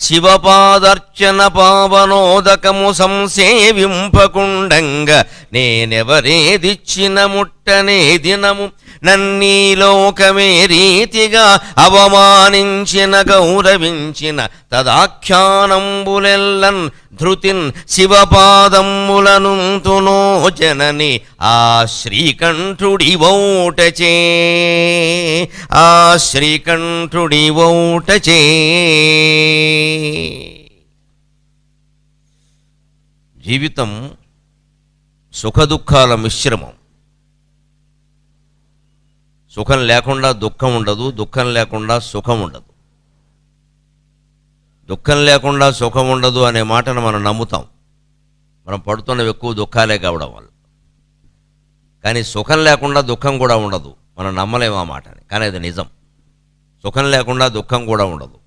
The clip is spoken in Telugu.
శివపాదర్చన పావనోదకము సంసేవింపకుండంగ నేనెవరేదిచ్చిన ముట్టనే దినము నన్నీ లోకమే రీతిగా అవమానించిన గౌరవించిన తదాఖ్యానంబులెల్లన్ ధృతిన్ శివపాదమ్ములనుంతునో జనని ఆ శ్రీకంఠుడి ఓటచే ఆ శ్రీకంఠుడి ఓటచే జీవితం సుఖదుఖాల మిశ్రమం. సుఖం లేకుండా దుఃఖం ఉండదు దుఃఖం లేకుండా సుఖం ఉండదు. దుఃఖం లేకుండా సుఖం ఉండదు అనే మాటను మనం నమ్ముతాం. మనం పడుతున్నవి ఎక్కువ దుఃఖాలే కావడం వల్ల. కానీ సుఖం లేకుండా దుఃఖం కూడా ఉండదు. మనం నమ్మలేము ఆ మాటని. కానీ అది నిజం. సుఖం లేకుండా దుఃఖం కూడా ఉండదు.